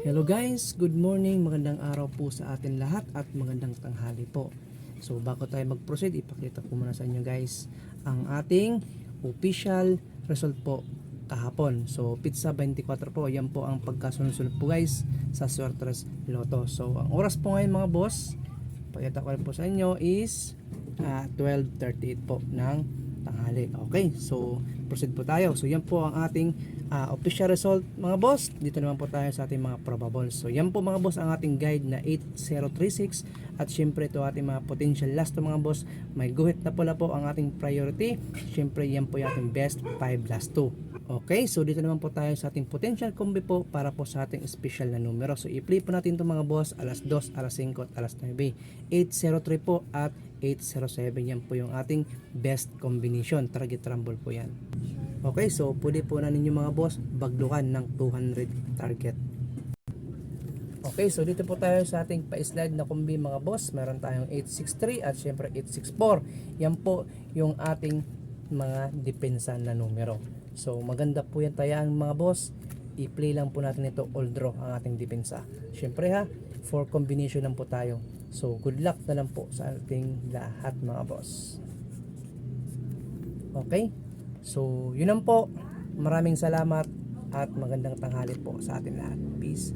Hello guys, good morning, magandang araw po sa atin lahat at magandang tanghali po. So bago tayo mag-proceed, ipakita ko muna sa inyo guys ang ating official result po kahapon. So pizza 24 po, yan po ang pagkasunod-sunod po guys sa Sortres Lotto. So ang oras po ngayon mga boss, pakita ko rin po sa inyo is ah, 12.38 po ng tanghali. Okay, so proceed po tayo. So yan po ang ating ah, official result mga boss. Dito naman po tayo sa ating mga probables. So yan po mga boss ang ating guide na 8036 at syempre ito ating mga potential last to mga boss. May guhit na pula po ang ating priority. Syempre yan po yung ating best 5 last 2. Okay, so dito naman po tayo sa ating potential combi po para po sa ating special na numero. So i-play po natin ito mga boss alas 2, alas 5 at alas 9. 803 po at 807 yan po yung ating best combination. Target rumble po yan. Okay, so pwede po na ninyo mga boss baglukan ng 200 target. Okay, so dito po tayo sa ating pa-slide na kumbi mga boss. Meron tayong 863 at syempre 864. Yan po yung ating mga depensa na numero. So maganda po yan tayaan mga boss. I-play lang po natin ito all draw ang ating depensa. Syempre ha, for combination lang po tayo. So good luck na lang po sa ating lahat mga boss. Okay? So, yun lang po. Maraming salamat at magandang tanghali po sa atin lahat. Peace.